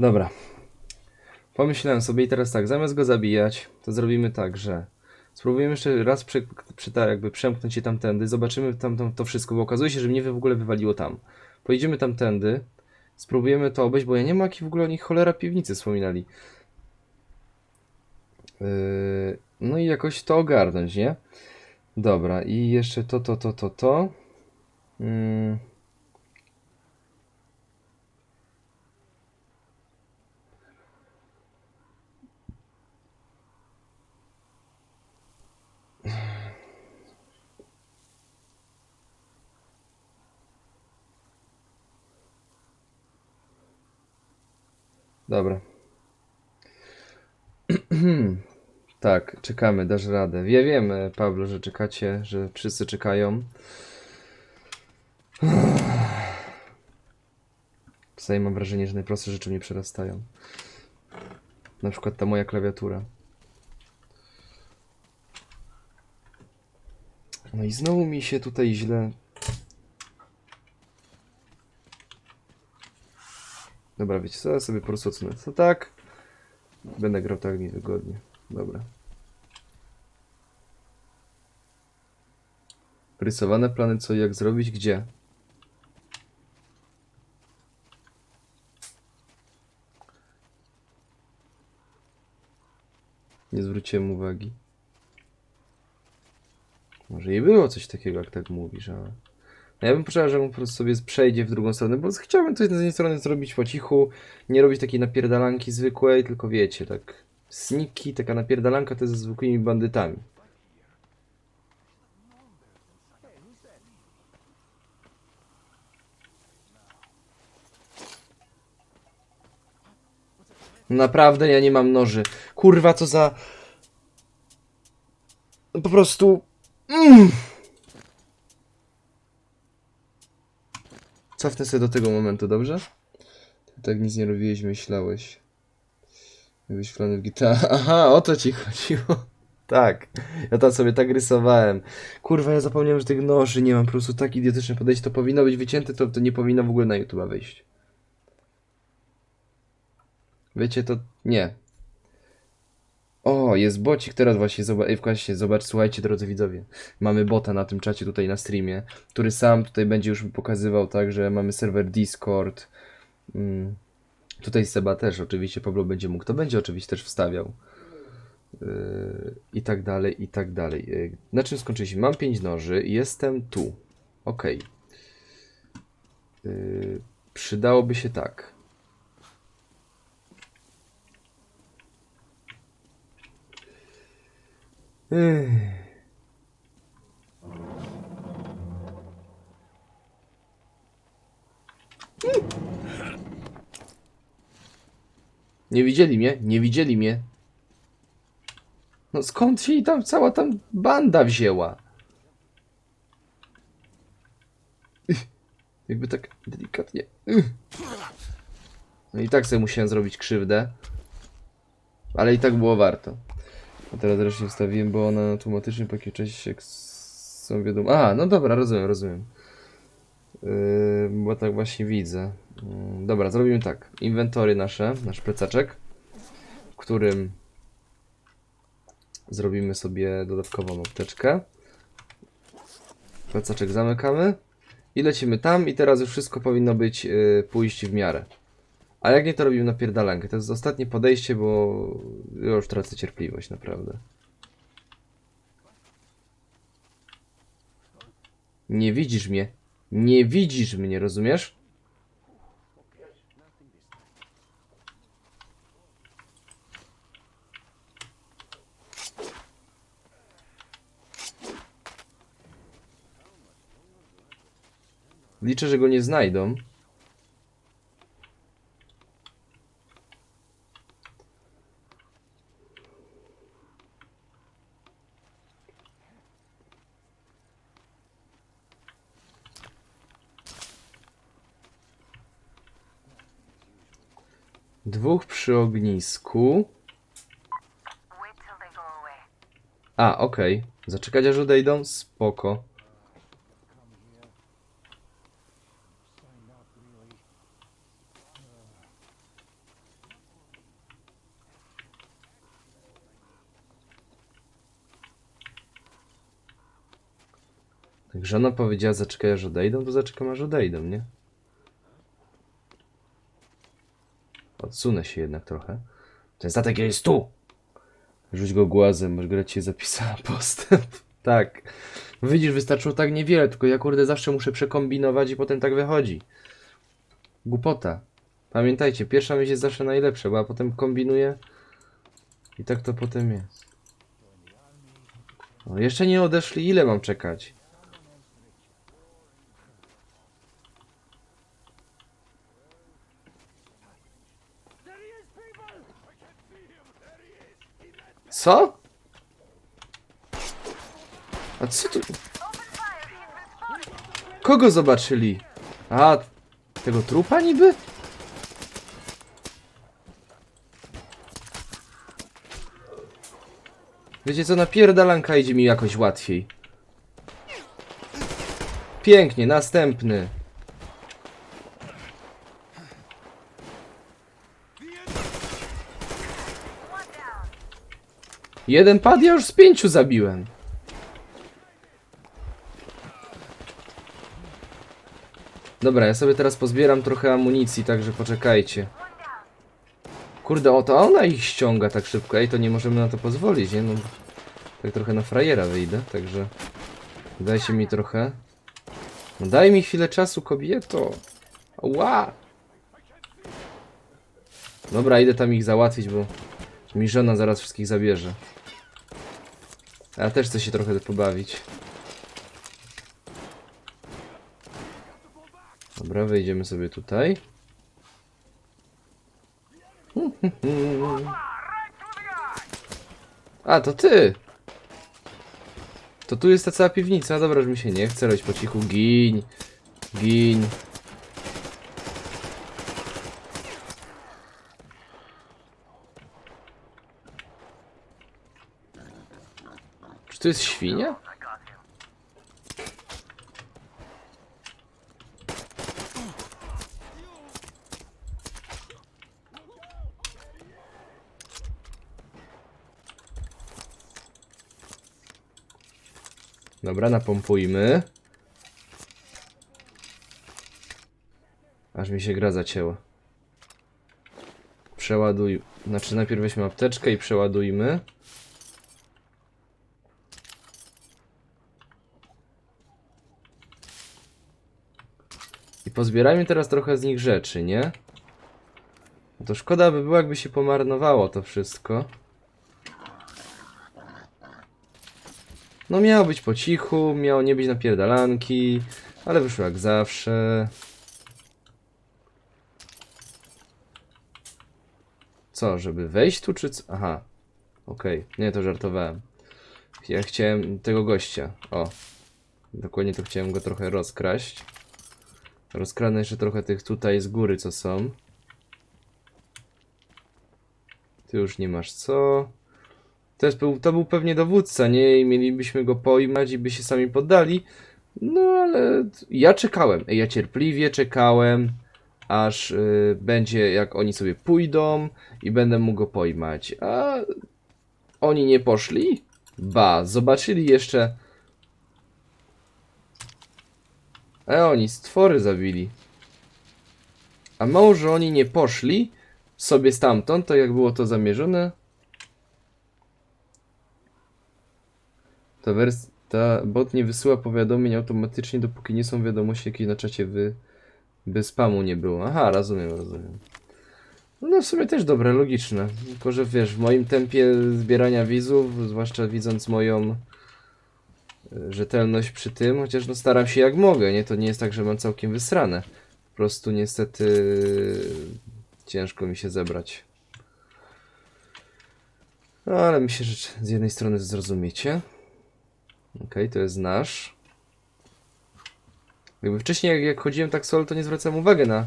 Dobra. Pomyślałem sobie i teraz tak, zamiast go zabijać, to zrobimy tak, że spróbujemy jeszcze raz prze, prze, jakby przemknąć się tamtędy, zobaczymy tam, tam to wszystko, bo okazuje się, że mnie w ogóle wywaliło tam. Pojedziemy tamtędy, spróbujemy to obejść, bo ja nie ma jakiej w ogóle o nich cholera piwnicy wspominali. Yy, no i jakoś to ogarnąć, nie? Dobra, i jeszcze to, to, to, to, to. Mm. Dobra. Tak, czekamy, dasz radę. Ja wiem, e, Pablo, że czekacie, że wszyscy czekają. Czasami mam wrażenie, że najprostsze rzeczy mnie przerastają. Na przykład ta moja klawiatura. No i znowu mi się tutaj źle. Dobra, wiecie co, ja sobie po prostu odsunę to tak. Będę grał tak mi wygodnie. Dobra. Rysowane plany co jak zrobić, gdzie? Nie zwróciłem uwagi. Może i było coś takiego, jak tak mówisz, ale... No ja bym poczekał, że on po prostu sobie przejdzie w drugą stronę, bo chciałbym coś z jednej strony zrobić po cichu, nie robić takiej napierdalanki zwykłej, tylko wiecie, tak sniki, taka napierdalanka to jest ze zwykłymi bandytami. Naprawdę ja nie mam noży. Kurwa, co za... Po prostu... Mm. Cofnę sobie do tego momentu, dobrze? Tak nic nie robiłeś, myślałeś. Wyświetlony w gitarze. Aha, o to ci chodziło. Tak, ja tam sobie tak rysowałem. Kurwa, ja zapomniałem, że tych noży nie mam. Po prostu tak idiotyczne podejście. To powinno być wycięte, to, to nie powinno w ogóle na YouTube'a wyjść. Wiecie, to nie. O, jest bocik, teraz właśnie zobacz, właśnie, zobacz, słuchajcie drodzy widzowie, mamy bota na tym czacie tutaj na streamie, który sam tutaj będzie już pokazywał, tak, że mamy serwer Discord, mm. tutaj Seba też, oczywiście Pablo będzie mógł, to będzie oczywiście też wstawiał, yy, i tak dalej, i tak dalej. Yy, na czym skończyliśmy? Mam 5 noży, jestem tu, ok. Yy, przydałoby się tak. Nie widzieli mnie? Nie widzieli mnie. No skąd się tam cała tam banda wzięła? Jakby tak delikatnie. No i tak sobie musiałem zrobić krzywdę. Ale i tak było warto. A teraz zresztą wstawiłem, bo ona automatycznie po jakiejś czasie jak są wiadomo. A, no dobra, rozumiem, rozumiem. Yy, bo tak właśnie widzę. Yy, dobra, zrobimy tak. Inwentory nasze, nasz plecaczek, w którym zrobimy sobie dodatkową apteczkę. Plecaczek zamykamy i lecimy tam i teraz już wszystko powinno być yy, pójść w miarę. A jak nie, to robimy napierdalankę. To jest ostatnie podejście, bo już tracę cierpliwość, naprawdę. Nie widzisz mnie. Nie widzisz mnie, rozumiesz? Liczę, że go nie znajdą. przy ognisku. A, okej. Okay. Zaczekać aż odejdą? Spoko. Także ona powiedziała, zaczekaj aż odejdą, to zaczekam aż odejdą, nie? Odsunę się jednak trochę. Ten statek jest tu! Rzuć go głazem, może grać się zapisała postęp. tak. Widzisz, wystarczyło tak niewiele, tylko ja kurde zawsze muszę przekombinować i potem tak wychodzi. Głupota. Pamiętajcie, pierwsza myśl jest zawsze najlepsza, bo ja potem kombinuję i tak to potem jest. O, jeszcze nie odeszli, ile mam czekać? Co? A co tu? Kogo zobaczyli? A, tego trupa niby? Wiecie co, napierdalanka idzie mi jakoś łatwiej. Pięknie, następny. Jeden pad, ja już z pięciu zabiłem. Dobra, ja sobie teraz pozbieram trochę amunicji, także poczekajcie. Kurde, o to ona ich ściąga tak szybko. Ej, to nie możemy na to pozwolić, nie? No, tak trochę na frajera wyjdę, także... Dajcie mi trochę. No daj mi chwilę czasu, kobieto. Ła! Dobra, idę tam ich załatwić, bo mi żona zaraz wszystkich zabierze. Ja też chcę się trochę pobawić. Dobra, wejdziemy sobie tutaj. A, to ty! To tu jest ta cała piwnica. Dobra, że mi się nie chce, leć po cichu. Giń. Giń. Czy to jest świnia? Dobra, napompujmy. Aż mi się gra zacięła. Przeładuj. Znaczy najpierw weźmy apteczkę i przeładujmy. I pozbierajmy teraz trochę z nich rzeczy, nie? No to szkoda by było, jakby się pomarnowało to wszystko. No miało być po cichu, miało nie być napierdalanki, ale wyszło jak zawsze. Co, żeby wejść tu, czy co? Aha. Okej, nie, to żartowałem. Ja chciałem tego gościa. O. Dokładnie to chciałem go trochę rozkraść. Rozkradnę jeszcze trochę tych tutaj z góry, co są. Ty już nie masz co. To, jest, to był pewnie dowódca, nie? I mielibyśmy go pojmać i by się sami poddali. No ale ja czekałem. Ja cierpliwie czekałem, aż y, będzie jak oni sobie pójdą i będę mógł go pojmać. A oni nie poszli? Ba, zobaczyli jeszcze. A oni stwory zabili. A mało, że oni nie poszli sobie stamtąd, to jak było to zamierzone, Ta, wers- ta bot nie wysyła powiadomień automatycznie, dopóki nie są wiadomości jakieś na czacie wy... by spamu nie było. Aha, rozumiem, rozumiem. No w sumie też dobre, logiczne. Tylko, że wiesz, w moim tempie zbierania wizów, zwłaszcza widząc moją rzetelność przy tym, chociaż no staram się jak mogę, nie? To nie jest tak, że mam całkiem wysrane. Po prostu niestety ciężko mi się zebrać. No, ale myślę, że z jednej strony zrozumiecie. Okej, to jest nasz. Jakby wcześniej, jak, jak chodziłem tak solo, to nie zwracałem uwagi na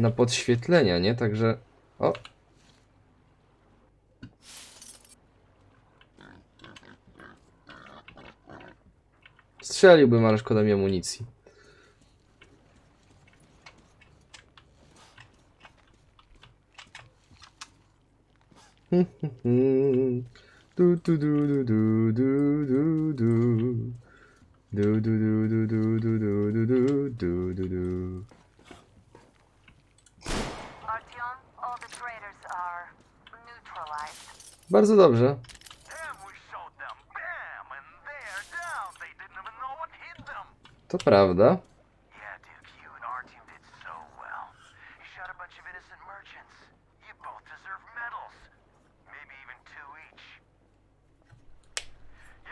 na podświetlenia, nie? Także... O! Strzeliłbym, ale szkoda mi amunicji. Du, du, du, du, du, du, du, du. Du, du, du, du, du, du, du, du, du, du, du, du. Bardzo dobrze. To prawda. Yeah, Duke, you and our team did so well. You shot a bunch of innocent merchants. You both deserve medals. Maybe even two each.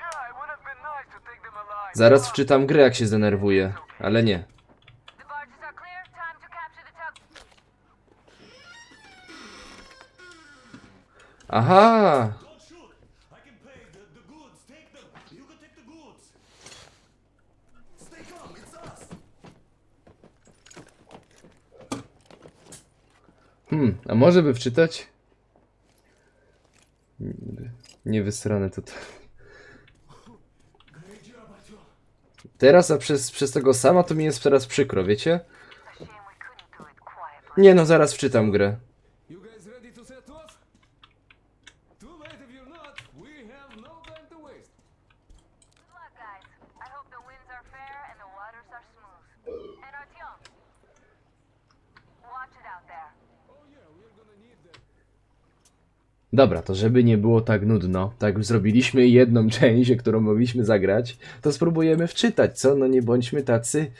Yeah, it would have been nice to take them alive. Zaraz wczytam grę, jak się zdenerwuję. Ale nie. The barges are clear. Time to capture the tug. Aha! Może by wczytać? Nie wysrane Artyom. Teraz, a przez, przez tego sama to mi jest teraz przykro, wiecie? Nie no, zaraz wczytam grę. Dobra, to żeby nie było tak nudno, tak już zrobiliśmy jedną część, którą mogliśmy zagrać, to spróbujemy wczytać, co? No nie bądźmy tacy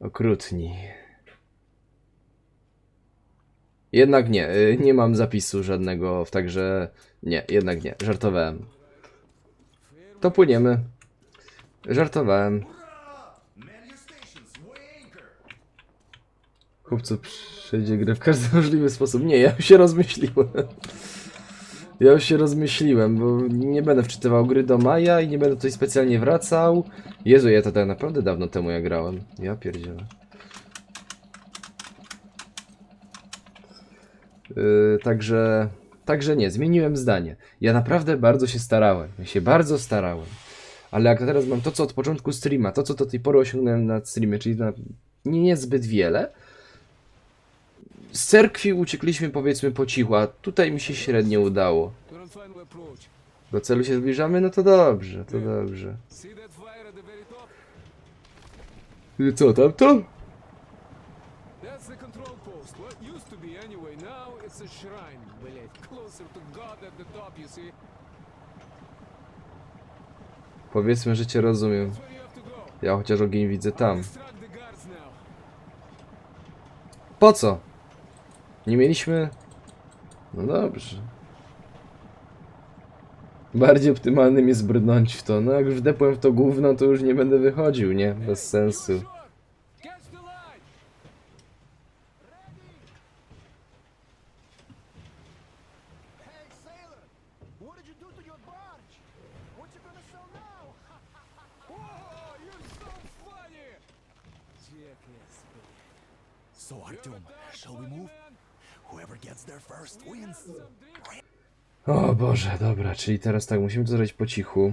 okrutni. Jednak nie, y, nie mam zapisu żadnego, także nie, jednak nie, żartowałem. To płyniemy. Żartowałem. Chłopcu przejdzie grę w każdy możliwy sposób. Nie, ja już się rozmyśliłem. Ja już się rozmyśliłem, bo nie będę wczytywał gry do maja i nie będę tutaj specjalnie wracał. Jezu, ja to tak naprawdę dawno temu ja grałem. Ja pierdzielę. Yy, także, także nie, zmieniłem zdanie. Ja naprawdę bardzo się starałem. Ja się bardzo starałem. Ale jak teraz mam to, co od początku streama, to, co do tej pory osiągnąłem na streamie, czyli na nie niezbyt wiele, z cerkwi uciekliśmy powiedzmy po cichu, a tutaj mi się średnio udało. Do celu się zbliżamy? No to dobrze, to dobrze. I co, tam to? Powiedzmy, że cię rozumiem. Ja chociaż ogień widzę tam. Po co? Nie mieliśmy... No dobrze. Bardziej optymalnym jest brnąć w to. No jak już wdepłem w to gówno, to już nie będę wychodził, nie? Bez sensu. Shall we move? O Boże, dobra, czyli teraz tak, musimy to zrobić po cichu.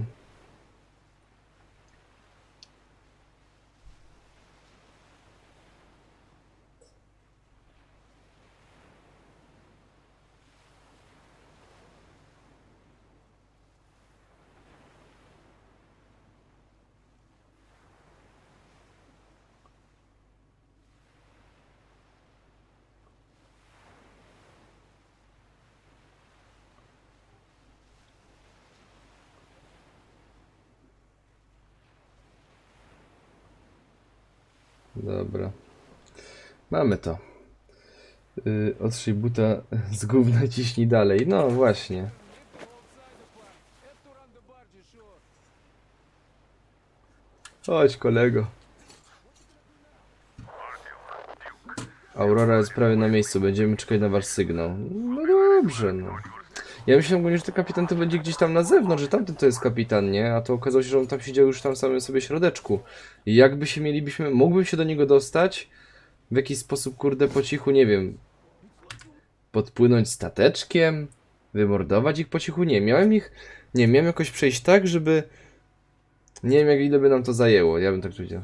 Dobra. Mamy to. Yy, otrzyj buta z gówna ciśnij dalej. No właśnie. Chodź kolego. Aurora jest prawie na miejscu, będziemy czekać na wasz sygnał. No dobrze, no. Ja myślałem ogólnie, że to kapitan to będzie gdzieś tam na zewnątrz, że tamten to jest kapitan, nie? A to okazało się, że on tam siedział już tam samym sobie środeczku. I jakby się mielibyśmy, mógłbym się do niego dostać? W jakiś sposób, kurde, po cichu, nie wiem. Podpłynąć stateczkiem? Wymordować ich po cichu? Nie, miałem ich, nie, miałem jakoś przejść tak, żeby... Nie wiem, jak ile by nam to zajęło, ja bym tak powiedział.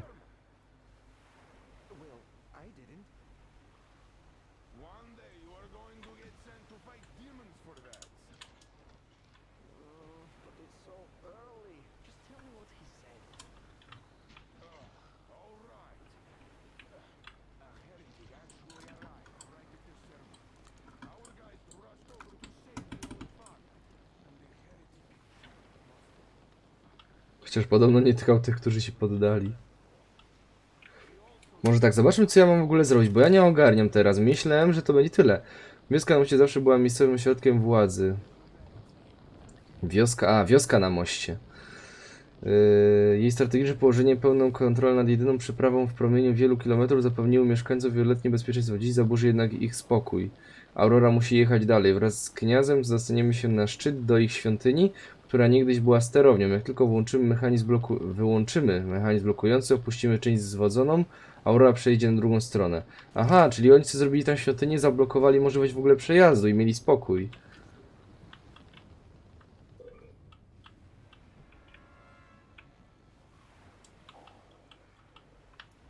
Chociaż podobno nie tykał tych, którzy się poddali. Może tak, zobaczmy co ja mam w ogóle zrobić, bo ja nie ogarniam teraz. Myślałem, że to będzie tyle. Wioska na moście zawsze była miejscowym ośrodkiem władzy. Wioska, a, wioska na moście. Yy, jej strategiczne położenie, pełną kontrolę nad jedyną przeprawą w promieniu wielu kilometrów zapewniło mieszkańcom wieloletnie bezpieczeństwo. Dziś zaburzy jednak ich spokój. Aurora musi jechać dalej. Wraz z kniazem dostaniemy się na szczyt do ich świątyni, która niegdyś była sterownią. Jak tylko włączymy mechanizm bloku wyłączymy mechanizm blokujący, opuścimy część zwodzoną, Aurora przejdzie na drugą stronę. Aha, czyli oni co zrobili tam świątynię, zablokowali możliwość w ogóle przejazdu i mieli spokój.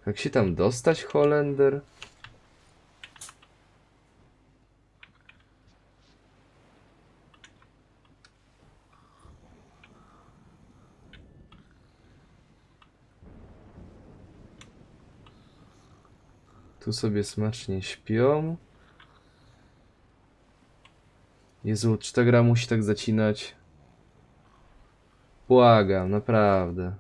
Jak się tam dostać, Holender? Tu sobie smacznie śpią. Jezu, czy ta gra musi tak zacinać? Błagam, naprawdę.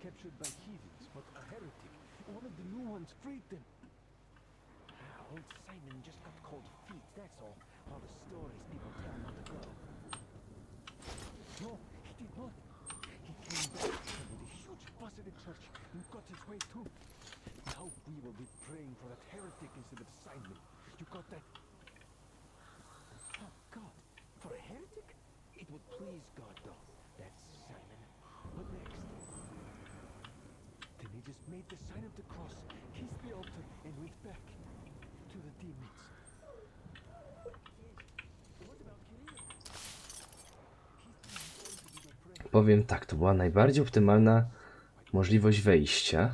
Captured by heathens, but a heretic. One of the new ones freed them. Ah, Old Simon just got cold feet, that's all. All the stories people tell on the go. No, he did not. He came back with a huge fuss at the church and got his way too. Now we will be praying for that heretic instead of Simon. You got that? Oh, God. For a heretic? It would please God, though. He just made the sign of the cross, kissed the altar, and went back to the demons. Powiem tak, to była najbardziej optymalna możliwość wejścia.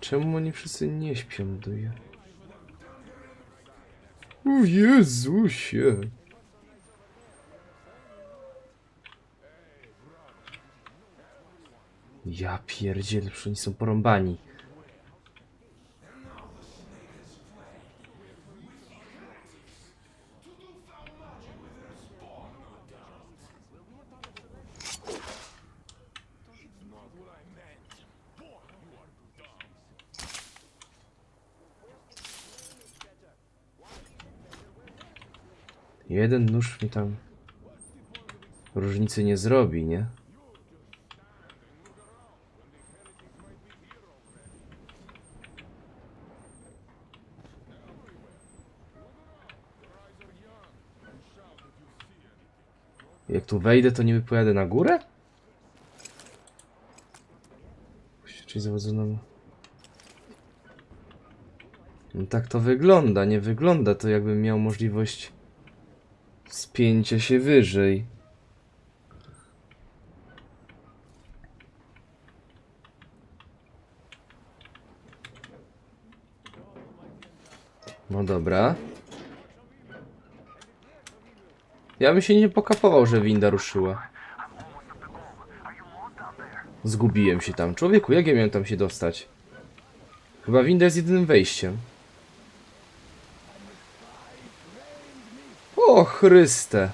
Czemu oni wszyscy nie śpią, duje? O Jezusie! Ja pierdzielę, przecież oni są porąbani. Jeden nóż mi tam różnicy nie zrobi, nie? Jak tu wejdę, to nie pojadę na górę? Czyli zawodzono. No tak to wygląda, nie wygląda to jakbym miał możliwość spięcia się wyżej. No dobra. Ja bym się nie pokapował, że winda ruszyła. Zgubiłem się tam. Człowieku, jak ja miałem tam się dostać? Chyba winda jest jedynym wejściem. O Chryste.